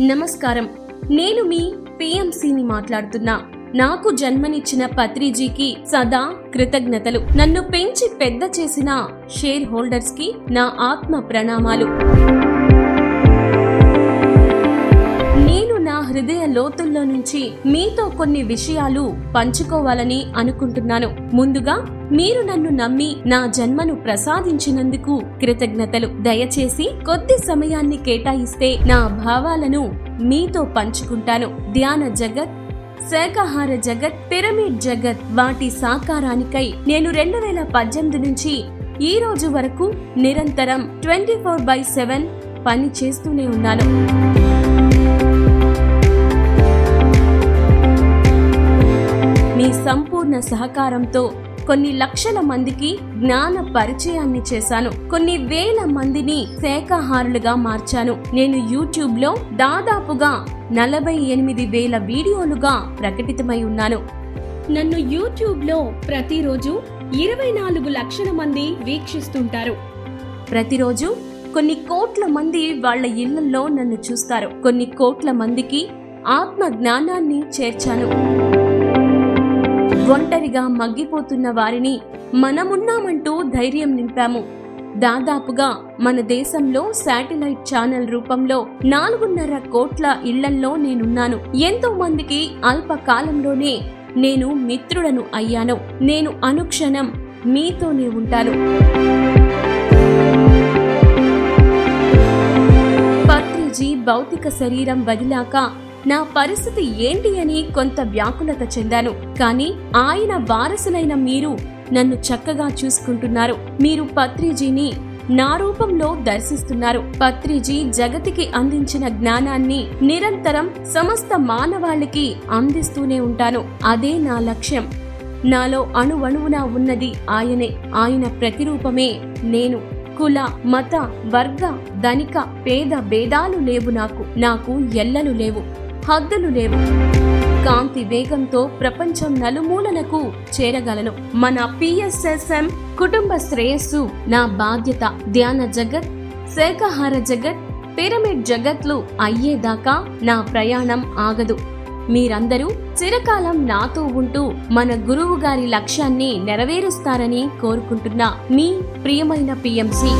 నమస్కారం. నేను మీ పిఎంసిని మాట్లాడుతున్నా. నాకు జన్మనిచ్చిన పత్రిజీకి సదా కృతజ్ఞతలు. నన్ను పెంచి పెద్ద చేసిన షేర్ హోల్డర్స్కి నా ఆత్మ ప్రణామాలు. హృదయ లోతుల్లో నుంచి మీతో కొన్ని విషయాలు పంచుకోవాలని అనుకుంటున్నాను. ముందుగా మీరు నన్ను నమ్మి నా జన్మను ప్రసాదించినందుకు కృతజ్ఞతలు. దయచేసి కొద్ది సమయాన్ని కేటాయిస్తే నా భావాలను మీతో పంచుకుంటాను. ధ్యాన జగత్ శాకాహార జగత్ పిరమిడ్ జగత్ వాటి సాకారానికై నేను రెండు వేల పద్దెనిమిది నుంచి ఈ రోజు వరకు నిరంతరం ట్వంటీ ఫోర్ బై సెవెన్ పని చేస్తూనే ఉన్నాను. సంపూర్ణ సహకారంతో కొన్ని లక్షల మందికి జ్ఞాన పరిచయాన్ని చేశాను. కొన్ని వేల మందిని శాఖాహారులుగా మార్చాను. నేను యూట్యూబ్లో దాదాపుగా నలభై ఎనిమిది వేల వీడియోలుగా ప్రకటితమై ఉన్నాను. నన్ను యూట్యూబ్లో ప్రతిరోజు ఇరవై నాలుగు లక్షల మంది వీక్షిస్తుంటారు. ప్రతిరోజు కొన్ని కోట్ల మంది వాళ్ళ ఇళ్ళలో నన్ను చూస్తారు. కొన్ని కోట్ల మందికి ఆత్మ జ్ఞానాన్ని చేర్చాను. ఒంటరిగా మగ్గిపోతున్న వారిని మనమున్నామంటూ ధైర్యం నింపాము. దాదాపుగా మన దేశంలో శాటిలైట్ ఛానల్ రూపంలో నాలుగున్నర కోట్ల ఇళ్ళల్లో నేనున్నాను. ఎంతో మందికి అల్పకాలంలోనే నేను మిత్రుడను అయ్యాను. నేను అనుక్షణం మీతోనే ఉంటాను. పత్రిజీ భౌతిక శరీరం వదిలాక నా పరిస్థితి ఏంటి అని కొంత వ్యాకులత చెందాను. కానీ ఆయన వారసులైన మీరు నన్ను చక్కగా చూసుకుంటున్నారు. మీరు పత్రిజీని నా రూపంలో దర్శిస్తున్నారు. పత్రిజీ జగతికి అందించిన జ్ఞానాన్ని నిరంతరం సమస్త మానవాళికి అందిస్తూనే ఉంటాను. అదే నా లక్ష్యం. నాలో అణువణువునా ఉన్నది ఆయనే. ఆయన ప్రతిరూపమే నేను. కుల మత వర్గ ధనిక పేద భేదాలు లేవు నాకు. నాకు ఎల్లలు లేవు. హద్దులు లేవు. కాంతి వేగంతో ప్రపంచం నలుమూలలకు చేరగలను. మన పిఎస్ఎస్ఎం కుటుంబ శ్రేయస్సు నా బాధ్యత ధ్యాన జగత్ శాకాహార జగత్ పిరమిడ్ జగత్లు అయ్యేదాకా నా ప్రయాణం ఆగదు. మీరందరూ చిరకాలం నాతో ఉంటూ మన గురువు గారి లక్ష్యాన్ని నెరవేరుస్తారని కోరుకుంటున్నా మీ ప్రియమైన పిఎంసి.